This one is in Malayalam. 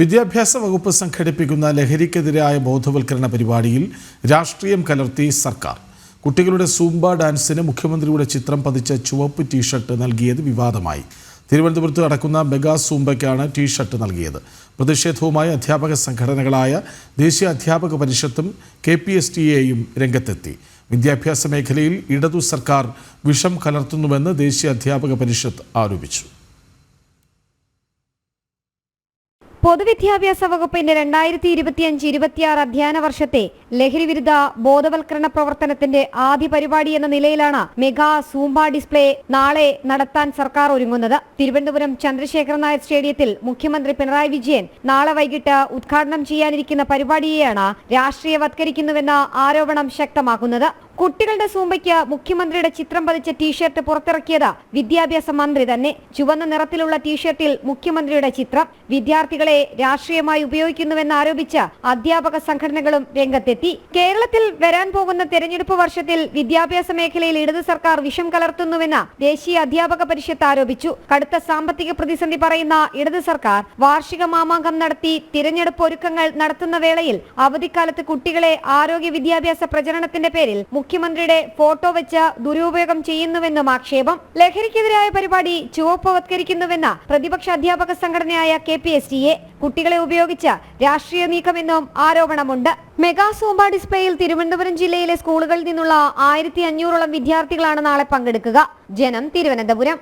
വിദ്യാഭ്യാസ വകുപ്പ് സംഘടിപ്പിക്കുന്ന ലഹരിക്കെതിരായ ബോധവൽക്കരണ പരിപാടിയിൽ രാഷ്ട്രീയം കലർത്തി സർക്കാർ. കുട്ടികളുടെ സൂംബ ഡാൻസിന് മുഖ്യമന്ത്രിയുടെ ചിത്രം പതിച്ച ചുവപ്പ് ടീഷർട്ട് നൽകിയത് വിവാദമായി. തിരുവനന്തപുരത്ത് നടക്കുന്ന മെഗാ സൂംബയ്ക്കാണ് ടീഷർട്ട് നൽകിയത്. പ്രതിഷേധവുമായി അധ്യാപക സംഘടനകളായ ദേശീയ അധ്യാപക പരിഷത്തും കെ പി എസ് ടി എയും രംഗത്തെത്തി. വിദ്യാഭ്യാസ മേഖലയിൽ ഇടതു സർക്കാർ വിഷം കലർത്തുന്നുവെന്ന് ദേശീയ അധ്യാപക പരിഷത്ത് ആരോപിച്ചു. പൊതുവിദ്യാഭ്യാസ വകുപ്പിന്റെ രണ്ടായിരത്തി ഇരുപത്തിയഞ്ച് ഇരുപത്തിയാറ് അധ്യയന വർഷത്തെ ലഹരി വിരുദ്ധ ബോധവൽക്കരണ പ്രവർത്തനത്തിന്റെ ആദ്യ പരിപാടി എന്ന നിലയിലാണ് മെഗാ സൂംബ ഡിസ്പ്ലേ നാളെ നടത്താൻ സർക്കാർ ഒരുങ്ങുന്നത്. തിരുവനന്തപുരം ചന്ദ്രശേഖര നായർ സ്റ്റേഡിയത്തിൽ മുഖ്യമന്ത്രി പിണറായി വിജയൻ നാളെ വൈകിട്ട് ഉദ്ഘാടനം ചെയ്യാനിരിക്കുന്ന പരിപാടിയെയാണ് രാഷ്ട്രീയവത്കരിക്കുന്നുവെന്ന ആരോപണം ശക്തമാക്കുന്നത്. കുട്ടികളുടെ സൂമ്പയ്ക്ക് മുഖ്യമന്ത്രിയുടെ ചിത്രം പതിച്ച ടീഷർട്ട് പുറത്തിറക്കിയത് വിദ്യാഭ്യാസ മന്ത്രി തന്നെ. ചുവന്ന നിറത്തിലുള്ള ടീഷർട്ടിൽ മുഖ്യമന്ത്രിയുടെ ചിത്രം. വിദ്യാർത്ഥികളെ രാഷ്ട്രീയമായി ഉപയോഗിക്കുന്നുവെന്ന് ആരോപിച്ച് അധ്യാപക സംഘടനകളും രംഗത്തെത്തി. കേരളത്തിൽ വരാൻ പോകുന്ന തെരഞ്ഞെടുപ്പ് വർഷത്തിൽ വിദ്യാഭ്യാസ മേഖലയിൽ ഇടത് സർക്കാർ വിഷം കലർത്തുന്നുവെന്ന് ദേശീയ അധ്യാപക പരിഷത്ത് ആരോപിച്ചു. കടുത്ത സാമ്പത്തിക പ്രതിസന്ധി പറയുന്ന ഇടത് സർക്കാർ വാർഷിക മാമാങ്കം നടത്തി തിരഞ്ഞെടുപ്പ് ഒരുക്കങ്ങൾ നടത്തുന്ന വേളയിൽ അവധിക്കാലത്ത് കുട്ടികളെ ആരോഗ്യ വിദ്യാഭ്യാസ പ്രചരണത്തിന്റെ പേരിൽ മുഖ്യമന്ത്രിയുടെ ഫോട്ടോ വെച്ച് ദുരുപയോഗം ചെയ്യുന്നുവെന്നും ആക്ഷേപം. ലഹരിക്കെതിരായ പരിപാടി ചുവപ്പവത്കരിക്കുന്നുവെന്ന പ്രതിപക്ഷ അധ്യാപക സംഘടനയായ കെ പി എസ് എ കുട്ടികളെ ഉപയോഗിച്ച് രാഷ്ട്രീയ നീക്കമെന്നും ആരോപണമുണ്ട്. മെഗാ സോംബ ഡിസ്പ്ലേയിൽ തിരുവനന്തപുരം ജില്ലയിലെ സ്കൂളുകളിൽ നിന്നുള്ള ആയിരത്തി അഞ്ഞൂറോളം വിദ്യാർത്ഥികളാണ് നാളെ പങ്കെടുക്കുക. ജനം തിരുവനന്തപുരം.